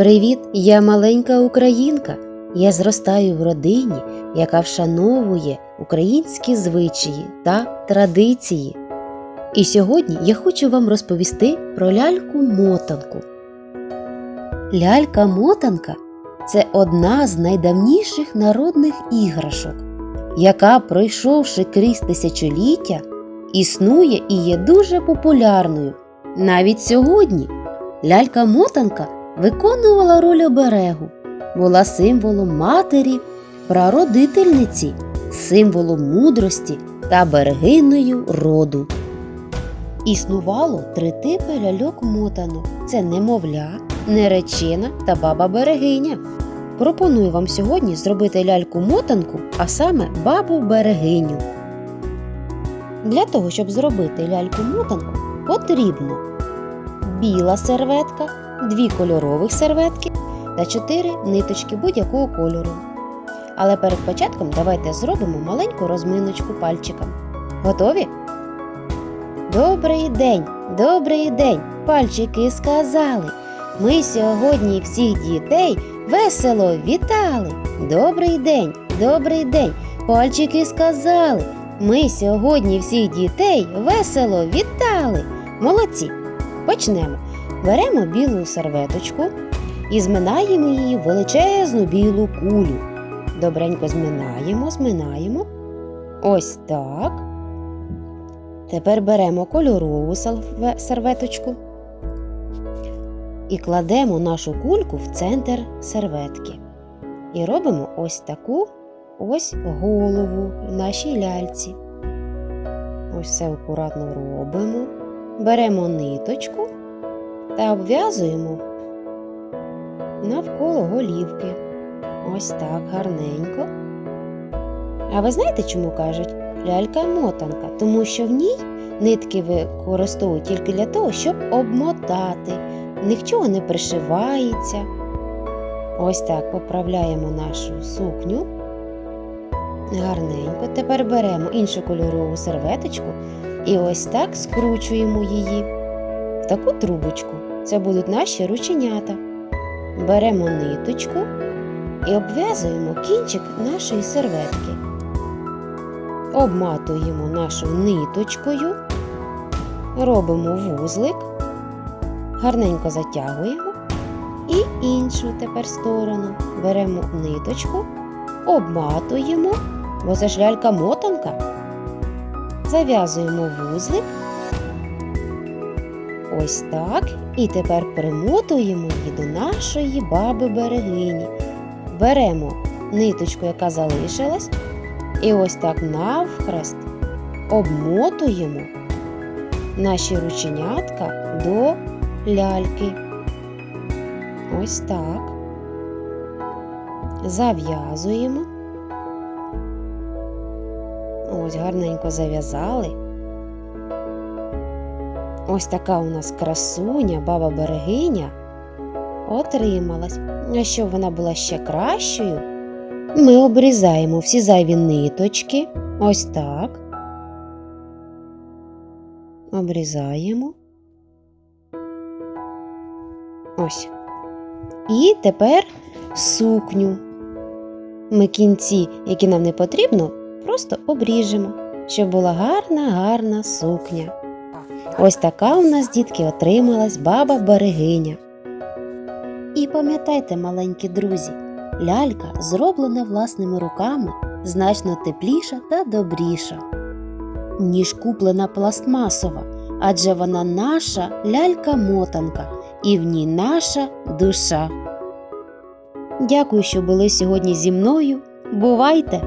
Привіт, я маленька українка. Я зростаю в родині, яка вшановує українські звичаї та традиції. І сьогодні я хочу вам розповісти про ляльку-мотанку. Лялька-мотанка це одна з найдавніших народних іграшок, яка, пройшовши крізь тисячоліття, існує і є дуже популярною. Навіть сьогодні лялька-мотанка виконувала роль оберегу, була символом матері, прародительниці, символом мудрості та берегиною роду. Існувало три типи ляльок-мотанок: це немовля, неречена та баба берегиня. Пропоную вам сьогодні зробити ляльку-мотанку, а саме бабу берегиню. Для того, щоб зробити ляльку-мотанку, потрібно біла серветка, дві кольорових серветки та чотири ниточки будь-якого кольору. Але перед початком давайте зробимо маленьку розминочку пальчиком. Готові? Добрий день, добрий день, пальчики сказали. Ми сьогодні всіх дітей весело вітали. Добрий день, добрий день, пальчики сказали. Ми сьогодні всіх дітей весело вітали. Молодці! Почнемо. Беремо білу серветочку і зминаємо її в величезну білу кулю. Добренько зминаємо, зминаємо. Ось так. Тепер беремо кольорову серветочку і кладемо нашу кульку в центр серветки. І робимо ось таку ось голову в нашій ляльці. Ось все акуратно робимо. Беремо ниточку та обв'язуємо навколо голівки. Ось так гарненько. А ви знаєте, чому кажуть лялька-мотанка? Тому що в ній нитки використовують тільки для того, щоб обмотати. Нічого не пришивається. Ось так поправляємо нашу сукню. Гарненько. Тепер беремо іншу кольорову серветочку і ось так скручуємо її таку трубочку. Це будуть наші рученята. Беремо ниточку і обв'язуємо кінчик нашої серветки. Обматуємо нашу ниточкою, робимо вузлик, гарненько затягуємо і іншу тепер сторону. Беремо ниточку, обматуємо, бо це ж лялька-мотанка. Зав'язуємо вузлик. Ось так. І тепер примотуємо її до нашої баби берегині. Беремо ниточку, яка залишилась, і ось так навхрест обмотуємо наші рученятка до ляльки. Ось так. Зав'язуємо. Ось гарненько зав'язали. Ось така у нас красуня, баба берегиня отрималась. А щоб вона була ще кращою, ми обрізаємо всі зайві ниточки. Ось так. Обрізаємо. Ось. І тепер сукню. Ми кінці, які нам не потрібно, просто обріжемо, щоб була гарна, гарна сукня. Ось така у нас, дітки, отрималась баба берегиня. І пам'ятайте, маленькі друзі, лялька, зроблена власними руками, значно тепліша та добріша, ніж куплена пластмасова, адже вона наша лялька-мотанка, і в ній наша душа. Дякую, що були сьогодні зі мною. Бувайте!